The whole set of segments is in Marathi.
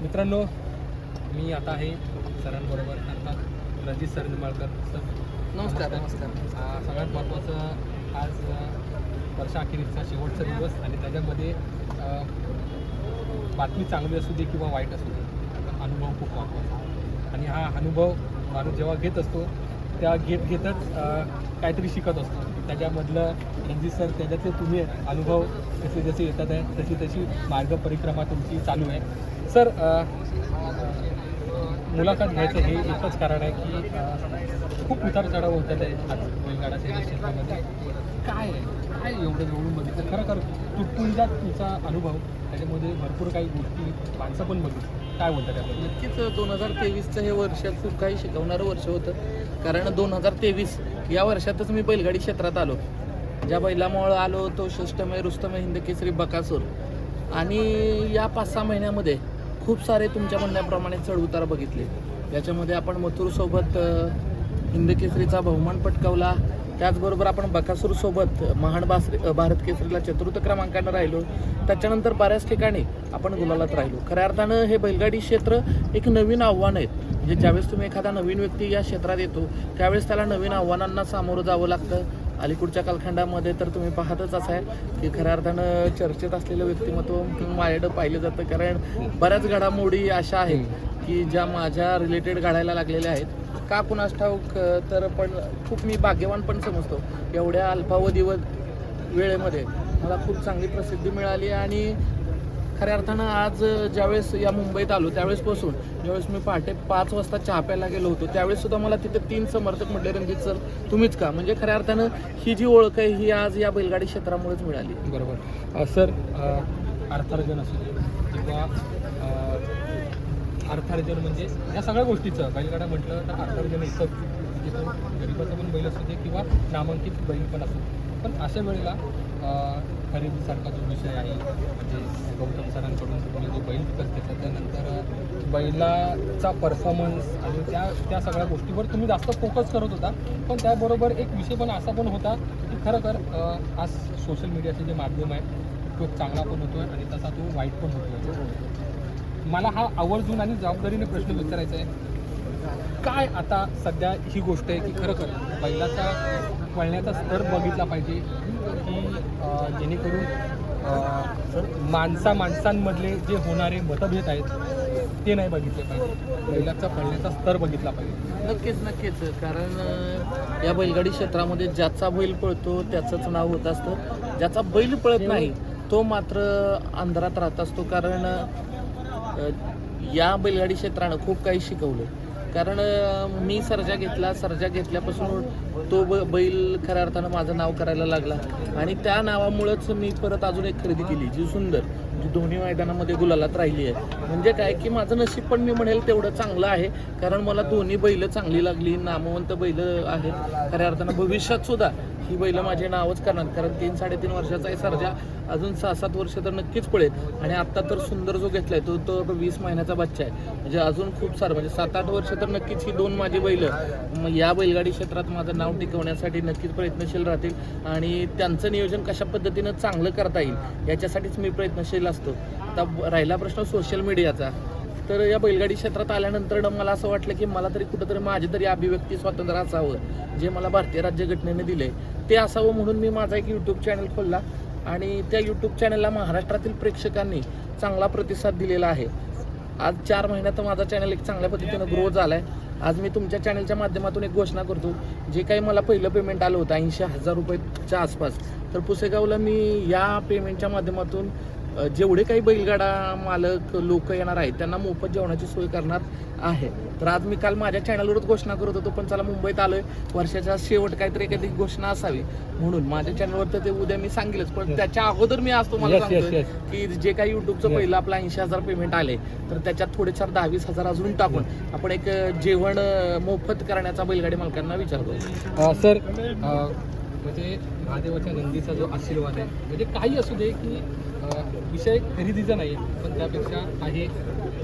मित्रांनो मी आता आहे सरांबरोबर अर्थात रणजित सर निंबाळकर सर. नमस्कार नमस्कार. सगळ्यात महत्त्वाचं आज वर्षाअखेरीचा शेवटचा दिवस आणि त्याच्यामध्ये बातमी चांगली असू दे किंवा वाईट असू दे अनुभव खूप महत्त्वाचा आणि हा अनुभव माणूस जेव्हा घेत असतो त्या घेत घेतच काहीतरी शिकत असतो. त्याच्यामधलं रणजित सर त्याच्यातले तुम्ही अनुभव जसे जसे येतात आहे तशी तशी मार्ग परिक्रमा तुमची चालू आहे. सर मुलाखत घ्यायचं हे एकच कारण आहे की खूप उतार चढाव होतात आहे क्षेत्रामध्ये. काय काय एवढं जवळून बघितलं? खरं खरं तुटपुंजा तुमचा अनुभव त्याच्यामध्ये भरपूर काही गोष्टी माणसं पण बघितली. काय बोलतात त्याबद्दल नक्कीच दोन हजार तेवीसचं हे वर्ष खूप काही शिकवणारं वर्ष होतं. कारण दोन हजार तेवीस या वर्षातच मी बैलगाडी क्षेत्रात आलो. ज्या बैलामुळं आलो तो षष्ठमय रुस्तमय हिंद केसरी बकासूर. आणि या पाच सहा महिन्यामध्ये खूप सारे तुमच्या म्हणण्याप्रमाणे चढउतार बघितले. याच्यामध्ये आपण मथुरसोबत हिंदकेसरीचा हिंद केसरीचा बहुमान पटकावला. त्याचबरोबर आपण बकासूरसोबत महाड बास भारत केसरीला चतुर्थ क्रमांकानं राहिलो. त्याच्यानंतर बऱ्याच ठिकाणी आपण गुलालात राहिलो. खऱ्या अर्थानं हे बैलगाडी क्षेत्र एक नवीन आव्हान आहेत म्हणजे ज्यावेळेस तुम्ही एखादा नवीन व्यक्ती या क्षेत्रात येतो त्यावेळेस त्याला नवीन आव्हानांना सामोरं जावं लागतं. अलीकडच्या कालखंडामध्ये तर तुम्ही पाहतच असाल की खऱ्या अर्थानं चर्चेत असलेलं व्यक्तिमत्व माझ्याकडं पाहिलं जातं. कारण बऱ्याच घडामोडी अशा आहेत की ज्या माझ्या रिलेटेड घडायला लागलेल्या आहेत. का कुणास ठाऊक तर पण खूप मी भाग्यवान पण समजतो. एवढ्या अल्पावधीवर वेळेमध्ये मला खूप चांगली प्रसिद्धी मिळाली आणि खऱ्या अर्थानं आज ज्यावेळेस या मुंबईत आलो त्यावेळेसपासून ज्यावेळेस मी पहाटे पाच वाजता चहा प्यायला गेलो होतो त्यावेळेस सुद्धा मला तिथे तीन समर्थक म्हटले रणजित सर तुम्हीच का? म्हणजे खऱ्या अर्थानं ही जी ओळख आहे ही आज या बैलगाडी क्षेत्रामुळेच मिळाली. बरोबर. सर अर्थार्जन असू दे किंवा अर्थार्जन म्हणजे या सगळ्या गोष्टीचं बैलगाडा म्हटलं तर अर्थार्जन इतकं म्हणजे पण बैल असू दे किंवा नामांकित बैल पण असू पण अशा वेळेला खरेदीसारखा जो विषय आहे म्हणजे गौतम सरांकडून तुम्ही जो बैल विकत घेतला त्यानंतर बैलाचा परफॉर्मन्स आणि त्या त्या सगळ्या गोष्टीवर तुम्ही जास्त फोकस करत होता. पण त्याबरोबर एक विषय पण असा पण होता की खरं तर आज सोशल मीडियाचे जे माध्यम आहे तो चांगला पण होतो आहे आणि तसा तो वाईट पण होतोय. मला हा आवर्जून आणि जबाबदारीने प्रश्न विचारायचा आहे काय आता सध्या ही गोष्ट आहे की खरं खरं बैलाचा पळण्याचा स्तर बघितला पाहिजे की जेणेकरून माणसा माणसांमधले जे होणारे मतभेद आहेत ते नाही बघितले पाहिजे. बैलाचा पळण्याचा स्तर बघितला पाहिजे. नक्कीच नक्कीच. कारण या बैलगाडी क्षेत्रामध्ये ज्याचा बैल पळतो त्याचंच नाव होत असतं. ज्याचा बैल पळत नाही तो मात्र अंधारात राहत असतो. कारण या बैलगाडी क्षेत्रानं खूप काही शिकवलं. कारण मी सर्जा घेतला सर्जा घेतल्यापासून तो ब बैल खऱ्या अर्थानं माझं नाव करायला लागला. आणि त्या नावामुळंच मी परत अजून एक खरेदी केली जी सुंदर जी दोन्ही मैदानामध्ये गुलालात राहिली आहे. म्हणजे काय की माझं नशीब पण मी म्हणेल तेवढं चांगलं आहे कारण मला दोन्ही बैलं चांगली लागली नामवंत बैल आहेत. खऱ्या अर्थानं भविष्यात सुद्धा ही बैलं माझे नावच करणार कारण तीन साडेतीन वर्षाचा आहे सरजा. अजून सहा सात वर्ष तर नक्कीच पळेल. आणि आत्ता तर सुंदर जो घेतलाय तो तो वीस महिन्याचा बच्चा आहे. म्हणजे अजून खूप सारं म्हणजे सात आठ वर्ष तर नक्कीच ही दोन माझी बैलं या बैलगाडी क्षेत्रात माझं नाव टिकवण्यासाठी नक्कीच प्रयत्नशील राहतील आणि त्यांचं नियोजन कशा पद्धतीनं चांगलं करता येईल याच्यासाठीच मी प्रयत्नशील असतो. आता राहिला प्रश्न सोशल मीडियाचा तर या बैलगाडी क्षेत्रात आल्यानंतर मला असं वाटलं की मला तरी कुठंतरी माझे तरी अभिव्यक्ती स्वातंत्र्य असावं जे मला भारतीय राज्यघटनेने दिले ते असावं म्हणून मी माझा एक यूट्यूब चॅनल खोलला आणि त्या यूट्यूब चॅनलला महाराष्ट्रातील प्रेक्षकांनी चांगला प्रतिसाद दिलेला आहे. आज चार महिन्यात माझा चॅनल एक चांगल्या पद्धतीनं ग्रो झाला आहे आज मी तुमच्या चॅनलच्या माध्यमातून एक घोषणा करतो. जे काही मला पहिलं पेमेंट आलं होतं ऐंशी हजार रुपयेच्या आसपास तर पुसेगावला मी या पेमेंटच्या माध्यमातून जेवढे काही बैलगाडा मालक लोक येणार आहेत त्यांना मोफत जेवणाची सोय करणार आहे. तर आज मी काल माझ्या चॅनलवरच घोषणा करत होतो पण चला मुंबईत आलोय. वर्षाच्या शेवट काहीतरी एखादी घोषणा असावी. म्हणून माझ्या चॅनलवर तर ते उद्या मी सांगेलच पण त्याच्या अगोदर मी आज तुम्हाला सांगतोय. की जे काही युट्यूबचं. पहिलं आपलं ऐंशी हजार पेमेंट आले तर त्याच्यात थोडेफार दहा वीस हजार अजून टाकून आपण एक जेवण मोफत करण्याचा बैलगाडी मालकांना विचार करू अ, सर म्हणजे महादेवाच्या नंदीचा जो आशीर्वाद आहे म्हणजे काही असू दे की विषय खरेदीचा नाही आहे पण त्यापेक्षा आहे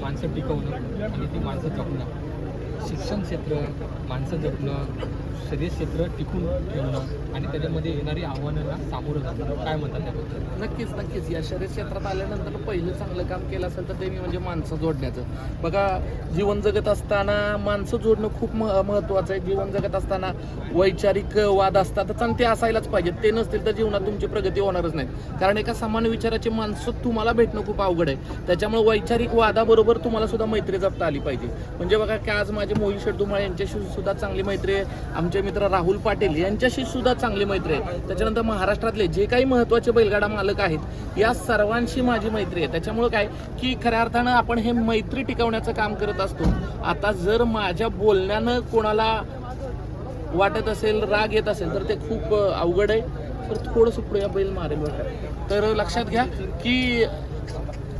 माणसं टिकवणं आणि ती माणसं जपणं. शिक्षण क्षेत्र माणसं जपणं शरीर क्षेत्र टिकून ठेवणं. आणि त्याच्यामध्ये येणारी आव्हानांना सामोरं काय म्हणतात त्याबद्दल? नक्कीच नक्कीच. या शरीर क्षेत्रात आल्यानंतर पहिलं चांगलं काम केलं असेल तर ते मी म्हणजे माणसं जोडण्याचं. बघा जीवन जगत असताना माणसं जोडणं खूप म महत्त्वाचं आहे. जीवन जगत असताना वैचारिक वाद असतात तर ते असायलाच पाहिजेत. ते नसतील तर जीवनात तुमची प्रगती होणारच नाही. कारण एका समान विचाराची माणसं तुम्हाला भेटणं खूप अवघड आहे. त्याच्यामुळे वैचारिक वादाबरोबर तुम्हाला सुद्धा मैत्री जपता आली पाहिजे. म्हणजे बघा की आज माझे मोहित शेटुमाळे यांच्याशी सुद्धा चांगली मैत्री आहे. आमचे मित्र राहुल पाटील यांच्याशी सुद्धा चांगली मैत्री आहे. त्याच्यानंतर महाराष्ट्रातले जे काही महत्त्वाचे बैलगाडा मालक आहेत या सर्वांशी माझी मैत्री आहे. त्याच्यामुळं काय? की खऱ्या अर्थानं आपण हे मैत्री टिकवण्याचं काम करत असतो. आता जर माझ्या बोलण्यानं कोणाला वाटत असेल राग येत असेल तर ते खूप अवघड आहे. तर थोडंसं पुढे या बैल मारेल तर लक्षात घ्या की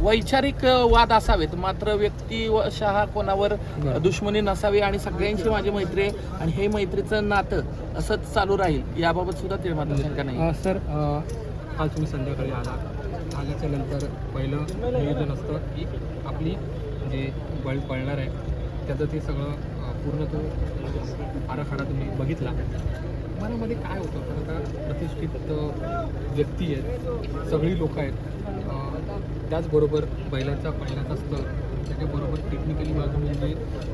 वैचारिक वाद असावेत. मात्र व्यक्तिशः कोणावर. दुश्मनी नसावी आणि सगळ्यांची माझी मैत्री आहे आणि हे मैत्रीचं नातं असंच चालू राहील याबाबत सुद्धा ते मात्र शंका नाही. सर काल तुम्ही संध्याकाळी आला आल्याच्यानंतर पहिलं नियोजन असतं. की आपली जे बळ पळणार आहे त्याचं ते सगळं पूर्ण तो आराखडा तुम्ही बघितला. मनामध्ये काय होतं? कारण का प्रतिष्ठित व्यक्ती आहेत सगळी लोक आहेत. त्याचबरोबर बैलाचा पहिल्याचा स्तर त्याच्याबरोबर टेक्निकली बाजू म्हणजे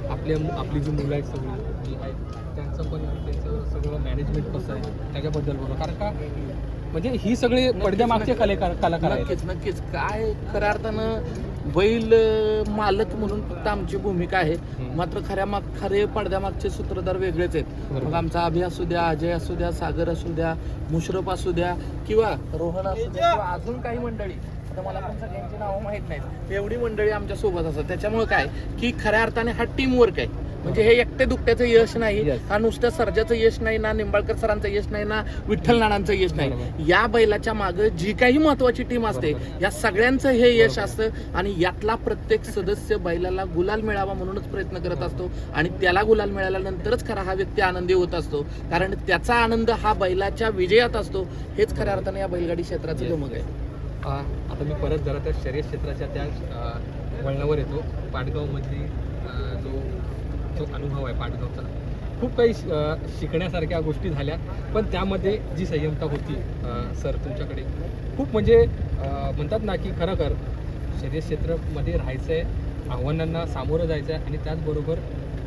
आपल्या आपली जी मुलं आहेत सगळी जी आहेत त्यांचं पण त्यांचं सगळं मॅनेजमेंट कसं आहे त्याच्याबद्दल बोला. कारण का म्हणजे ही सगळे पडद्यामागचे कलेकार कलाकार नक्कीच नक्कीच. काय खऱ्या अर्थानं बैल मालक म्हणून फक्त आमची भूमिका आहे. मात्र खऱ्या माग खरे पडद्यामागचे सूत्रधार वेगळेच आहेत. मग आमचा अभि असू द्या अजय असू द्या सागर असू द्या मुशरफ असू द्या किंवा रोहन असू द्या किंवा अजून काही मंडळी. आता मला पण सगळ्यांची नावं माहीत नाहीत. एवढी मंडळी आमच्यासोबत असतात. त्याच्यामुळे काय? की खऱ्या अर्थाने हा टीम वर्क आहे. म्हणजे हे एकटे दुकट्याचं यश नाही. हा नुसत्या सर्जाचं यश नाही ना निंबाळकर सरांचं यश नाही ना विठ्ठल नानांचं यश नाही. या बैलाच्या मागे जी काही महत्वाची टीम असते. या सगळ्यांचं हे यश. असतं आणि यातला प्रत्येक सदस्य बैलाला गुलाल मिळावा म्हणूनच प्रयत्न करत असतो आणि त्याला गुलाल मिळाल्यानंतरच खरा हा व्यक्ती आनंदी होत असतो कारण त्याचा आनंद हा बैलाच्या विजयात असतो हेच खऱ्या अर्थाने या बैलगाडी क्षेत्राचं. गमक आहे आता मी परत जरा त्या शर्यत क्षेत्राच्या त्या वळणावर येतो पाटगावमधली अ, जो तो अनुभव आहे पाठगावचा खूप काही शिकण्यासारख्या गोष्टी झाल्या पण त्यामध्ये जी संयमता होती सर तुमच्याकडे खूप म्हणजे म्हणतात ना की खरं कर क्षेत्रामध्ये राहायचं आहे आव्हानांना सामोरं जायचं आहे आणि त्याचबरोबर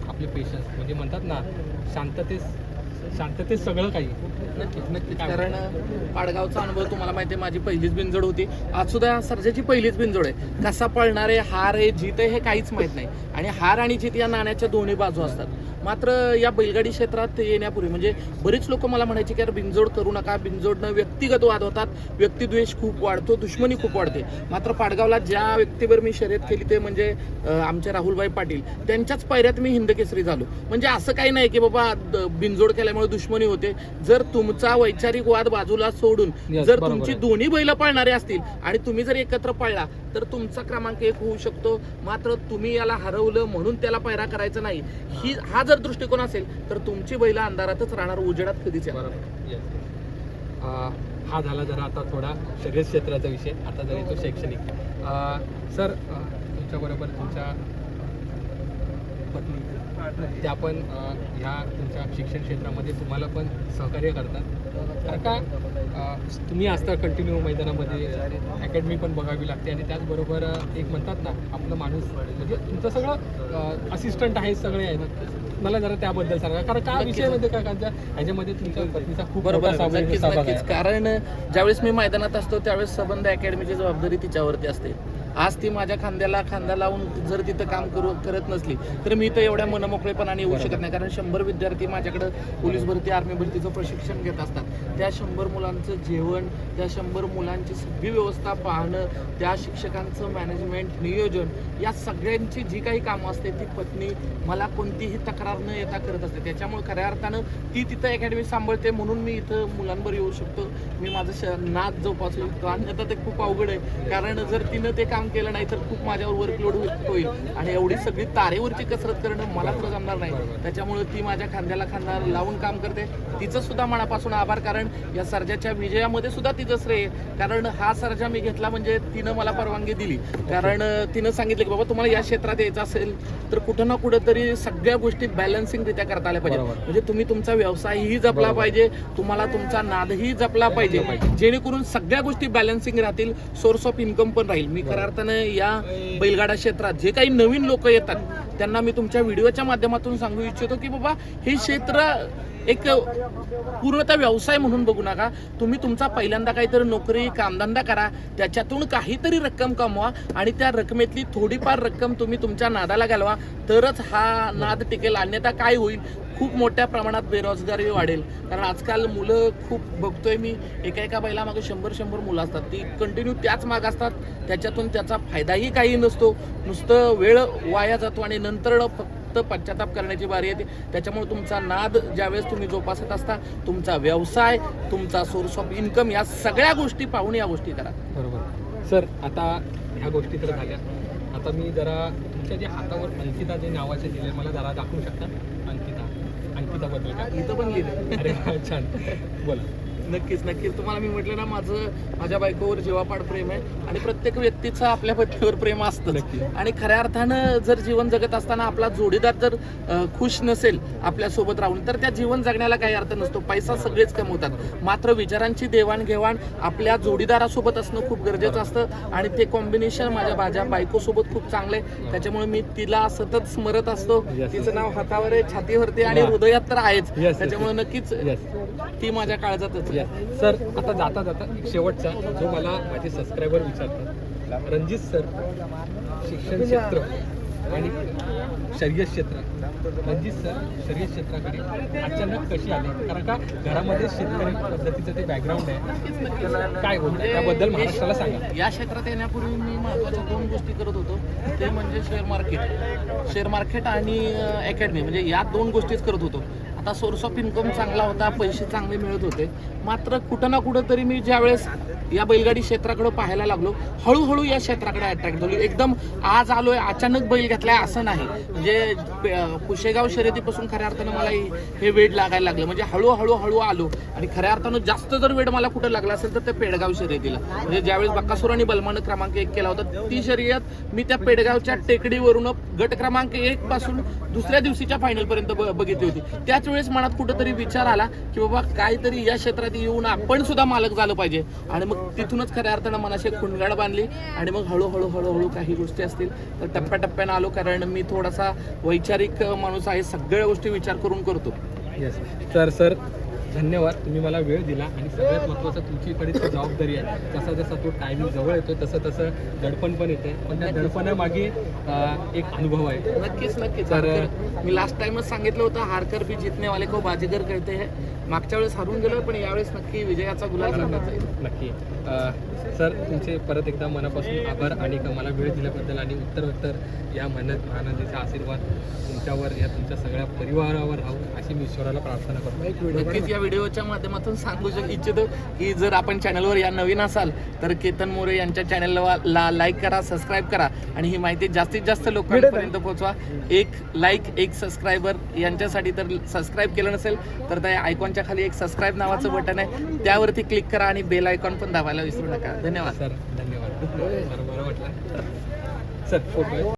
आपले पेशन्स म्हणजे म्हणतात ना शांततेस शांततेत सगळं काही. नक्कीच नक्कीच. कारण पाडगावचा अनुभव तुम्हाला माहिती आहे माझी पहिलीच बिनजोड होती. आज सुद्धा सर्जाची पहिलीच बिनजोड आहे. कसा पळणार आहे हार आहे जीत आहे हे काहीच माहीत नाही. आणि हार आणि जीत या नाण्याच्या दोन्ही बाजू असतात. मात्र या बैलगाडी क्षेत्रात येण्यापूर्वी म्हणजे बरीच लोक मला म्हणायची की यार बिनजोड करू नका. बिनजोडनं व्यक्तिगत वाद होतात. व्यक्तिद्वेष खूप वाढतो दुश्मनी खूप वाढते. मात्र पाडगावला ज्या व्यक्तीवर मी शर्यत केली ते म्हणजे अं, आमचे राहुलभाई पाटील. त्यांच्याच पायऱ्यात मी हिंद केसरी झालो. म्हणजे असं काही नाही की बाबा द- बिनजोड केल्यामुळे दुश्मनी होते. जर तुमचा वैचारिक वाद बाजूला सोडून Yes, जर तुमची. दोन्ही बैल पाळणारे असतील आणि तुम्ही जर एकत्र पाळला तर तुमचा क्रमांक एक होऊ शकतो. मात्र तुम्ही याला हरवलं म्हणून त्याला पायरा करायचा नाही. ही हा जर दृष्टिकोन असेल तर तुमची बैल अंधारातच राहणार उजेडात कधीच येणार नाही. हा झाला जरा आता थोडा शर्यत क्षेत्राचा विषय. आता जर येतो शैक्षणिक. सर तुमच्याबरोबर तुमच्या पत्नी त्या पण ह्या तुमच्या शिक्षण क्षेत्रामध्ये तुम्हाला पण सहकार्य करतात. कारण का तुम्ही असता कंटिन्यू मैदानामध्ये अकॅडमी पण बघावी लागते आणि त्याचबरोबर एक म्हणतात ना आपलं माणूस म्हणजे तुमचं सगळं असिस्टंट आहे सगळे आहेत. मला जरा त्याबद्दल सांगा. कारण का नक्कीच. विषयमध्ये काय का ह्याच्यामध्ये तुमच्या पत्नीचा खूप बरोबर आहे. नक्कीच आहे. कारण ज्यावेळेस मी मैदानात असतो त्यावेळेस सबंध अकॅडमीची जबाबदारी तिच्यावरती असते. आज ती माझ्या खांद्याला खांदा लावून जर तिथं काम करू करत नसली तर मी तर एवढ्या मनमोकळेपणाने येऊ शकत नाही. कारण शंभर विद्यार्थी माझ्याकडे पोलीस भरती आर्मी भरतीचं प्रशिक्षण घेत असतात. त्या शंभर मुलांचं जेवण त्या शंभर मुलांची सगळी व्यवस्था पाहणं त्या शिक्षकांचं मॅनेजमेंट नियोजन या सगळ्यांची जी काही कामं असते ती पत्नी मला कोणतीही तक्रार न येता करत असते. त्याच्यामुळे खऱ्या अर्थानं ती तिथं अकॅडमी सांभाळते म्हणून मी इथं मुलांवर येऊ शकतो. मी माझं श नाद जोपासू शकतो. अन्यथा ते खूप अवघड आहे. कारण जर तिनं ते काम काम केलं नाही तर खूप माझ्यावर वर्कलोड होईल आणि एवढी सगळी तारेवरची कसरत करणं मला तर जमणार नाही. त्याच्यामुळे ती माझ्या खांद्याला खांदा लावून काम करते तिचं सुद्धा मनापासून आभार कारण या सर्जाच्या विजयामध्ये सुद्धा तिचं श्रेय. कारण हा सर्जा मी घेतला म्हणजे तिनं मला परवानगी दिली कारण तिनं सांगितलं की बाबा तुम्हाला या क्षेत्रात यायचं असेल तर कुठं ना कुठं तरी सगळ्या गोष्टी बॅलन्सिंग रित्या करता आल्या पाहिजे. म्हणजे तुम्ही तुमचा व्यवसायही जपला. पाहिजे तुम्हाला तुमचा नादही जपला पाहिजे. जेणेकरून सगळ्या गोष्टी बॅलन्सिंग राहतील सोर्स ऑफ इन्कम पण राहील मी खऱ्या अर्थानं या बैलगाडा क्षेत्रात जे काही नवीन लोक येतात त्यांना मी तुमच्या व्हिडिओच्या माध्यमातून सांगू इच्छितो की बाबा हे क्षेत्र एक पूर्णतः व्यवसाय म्हणून बघू नका. तुम्ही तुमचा पहिल्यांदा काहीतरी नोकरी कामधंदा करा. त्याच्यातून काहीतरी रक्कम कमवा आणि त्या रकमेतली थोडीफार रक्कम तुम्ही तुमच्या नादाला घालवा. तरच हा नाद टिकेल. अन्यथा काय होईल? खूप मोठ्या प्रमाणात बेरोजगारी वाढेल. कारण आजकाल मुलं खूप बघतोय मी एका एका बैला मागे शंभर शंभर मुलं असतात. ती कंटिन्यू त्याच माग असतात. त्याच्यातून त्याचा फायदाही काही नसतो. नुसतं वेळ वाया जातो आणि नंतर फक्त पश्चाताप करण्याची बारी येते. त्याच्यामुळे तुमचा नाद ज्यावेळेस तुम्ही जोपासत असता तुमचा व्यवसाय तुमचा सोर्स ऑफ इन्कम या सगळ्या गोष्टी पाहून या गोष्टी करा. बरोबर. सर आता ह्या गोष्टी तर झाल्या. आता मी जरा तुमच्या जे हातावर अंकिता जे नावाचे दिले मला जरा दाखवू शकता? अंकिता. अंकिताबद्दल इथं पण लिहिलं अरे छान. बोला. नक्कीच नक्कीच. तुम्हाला मी म्हटलं ना माझं माझ्या बायकोवर जीवापाड प्रेम आहे आणि प्रत्येक व्यक्तीचं आपल्या पत्नीवर प्रेम असतं. आणि खऱ्या अर्थानं जर जीवन जगत असताना आपला जोडीदार जर खुश नसेल आपल्यासोबत राहून तर त्या जीवन जगण्याला काही अर्थ नसतो. पैसा सगळेच कमवतात. मात्र विचारांची देवाणघेवाण आपल्या जोडीदारासोबत असणं खूप गरजेचं असतं आणि ते कॉम्बिनेशन माझ्या माझ्या बायकोसोबत खूप चांगलं आहे. त्याच्यामुळे मी तिला सतत स्मरत असतो. तिचं नाव हातावर आहे छातीवरती आणि. हृदयात तर आहेच. त्याच्यामुळे नक्कीच ती माझ्या काळजातच या. सर आता जाता जाता एक शेवटचा जो मला माझे सबस्क्रायबर विचारतात. रणजित सर शिक्षण क्षेत्र आणि शर्यत क्षेत्र. रणजित सर शर्यत क्षेत्राकडे अचानक कशी आले? कारण का घरामध्ये शेतकरी पद्धतीचं ते बॅकग्राऊंड आहे. काय बोलतो त्याबद्दल महाराष्ट्राला सांगा. या क्षेत्रात येण्यापूर्वी मी महत्त्वाच्या दोन गोष्टी करत होतो. ते म्हणजे शेअर मार्केट शेअर मार्केट आणि अकॅडमी म्हणजे या दोन गोष्टीच करत होतो. आता सोर्स ऑफ इन्कम चांगला होता पैसे चांगले मिळत होते. मात्र कुठं ना कुठं तरी मी ज्यावेळेस या बैलगाडी क्षेत्राकडे पाहायला लागलो हळूहळू या क्षेत्राकडे अट्रॅक्ट झालो. एकदम आज आलोय अचानक बैल घेतलाय असं नाही. म्हणजे कुशेगाव शर्यतीपासून खऱ्या अर्थानं मला हे- वेड लागायला लागलं. म्हणजे हळूहळू हळू आलो. आणि खऱ्या अर्थानं जास्त जर वेड मला कुठं लागला असेल तर ते पेडगाव शर्यतीला. म्हणजे ज्यावेळेस बक्कासूर आणि बलमानं क्रमांक एक केला होता ती शर्यत मी त्या पेडगावच्या टेकडीवरून गट क्रमांक एक पासून दुसऱ्या दिवशीच्या फायनलपर्यंत ब- बघितली होती. त्याच वेळेस मनात कुठंतरी विचार आला की बाबा काहीतरी या क्षेत्रात येऊन आपण सुद्धा मालक झालं पाहिजे. आणि मग तिथूनच खऱ्या अर्थानं मनाशी खुणगाड बांधली आणि मग हळूहळू हळूहळू काही गोष्टी असतील तर टप्प्याटप्प्यानं आलो कारण मी थोडासा वैचारिक माणूस आहे सगळ्या गोष्टी विचार करून करतो. येस तर सर धन्यवाद तुम्ही मला वेळ दिला आणि सगळ्यात महत्त्वाचं तुमच्याकडे ती जबाबदारी आहे. जसा जसा तो टायमिंग जवळ येतो तसं तसं दडपण पण येते पण त्या दडपणामागे एक अनुभव आहे. नक्कीच नक्कीच. तर- मी लास्ट टाइमच सांगितलं होतं हारकर भी जितने वाले को बाजीगर कहते हैं मागच्या वेळेस हारून गेलो पण यावेळेस नक्की विजयाचा गुलाल. नक्की. सर तुमचे परत एकदा मनापासून आभार आणि मला वेळ दिल्याबद्दल आणि उत्तर उत्तर या मेहनत आनंदीचा आशीर्वाद तुमच्यावर या तुमच्या सगळ्या परिवारावर राहू अशी मी ईश्वराला प्रार्थना करतो. नक्कीच या व्हिडिओच्या माध्यमातून सांगू शक इच्छितो की जर आपण चॅनलवर या नवीन असाल तर केतन मोरे यांच्या चॅनलला ला लाईक करा सबस्क्राईब करा. आणि ही माहिती जास्तीत जास्त लोकांपर्यंत पोहोचवा. एक लाईक एक सबस्क्रायबर यांच्यासाठी तर सबस्क्राईब केलं नसेल तर त्या आयकॉनच्या खाली एक सबस्क्राईब नावाचं बटन आहे. त्यावरती क्लिक करा आणि बेल आयकॉन पण दाबायला विसरू नका. धन्यवाद. सर धन्यवाद. Sir photo